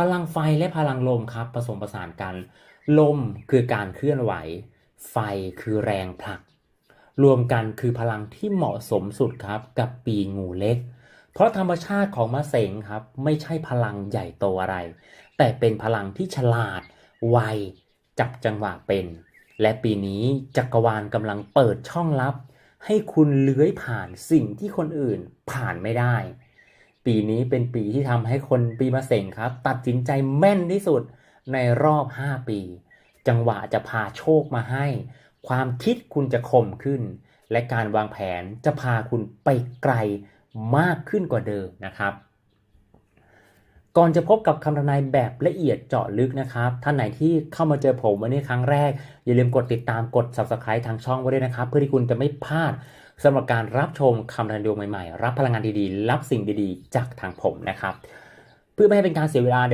พลังไฟและพลังลมครับผสมผสานกัน ลมคือการเคลื่อนไหว ไฟคือแรงผลัก รวมกันคือพลังที่เหมาะสมสุดครับกับปีงูเล็ก เพราะธรรมชาติของมะเสงครับไม่ใช่พลังใหญ่โตอะไร แต่เป็นพลังที่ฉลาด ไว จับจังหวะเป็น และปีนี้จักรวาลกำลังเปิดช่องลับ ให้คุณเลื้อยผ่านสิ่งที่คนอื่นผ่านไม่ได้ ปีนี้เป็นปีที่ทำให้คนปีมะเสงครับ ตัดสินใจแม่นที่สุดในรอบ 5 ปี จังหวะจะพาโชคมาให้ ความคิดคุณจะคมขึ้น และการวางแผนจะพาคุณไปไกลมากขึ้นกว่าเดิมนะครับ ก่อนจะพบกับคำทำนายแบบละเอียดเจาะลึกนะครับ ท่านไหนที่เข้ามาเจอผมวันนี้ครั้งแรก อย่าลืมกดติดตามกด subscribe ทางช่องไว้ด้วยนะครับ เพื่อที่คุณจะไม่พลาดสำหรับการรับชมคำทำนายดวงใหม่ๆ รับพลังงานดีๆ รับสิ่งดีๆ จากทางผมนะครับ เพื่อไม่ให้เป็นการเสียเวลา